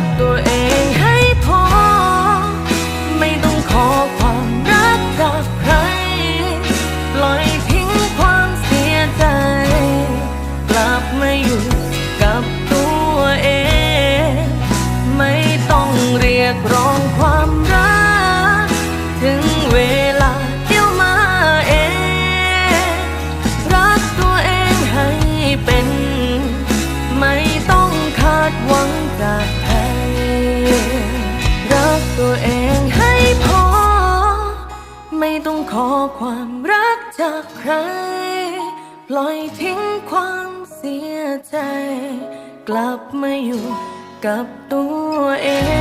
กตัวเองให้พอ ไม่ต้องขอความรักจากใคร ปล่อยทิ้งความเสียใจ กลับมาอยู่กับตัวเอง ไม่ต้องเรียกร้องความรัก ถึงเวลาเดี๋ยวมาเอง รักตัวเองให้เป็น ไม่ต้องคาดหวังจาก พอ ไม่ต้องขอความรักจากใคร ปล่อยทิ้งความเสียใจ กลับมาอยู่กับตัวเอง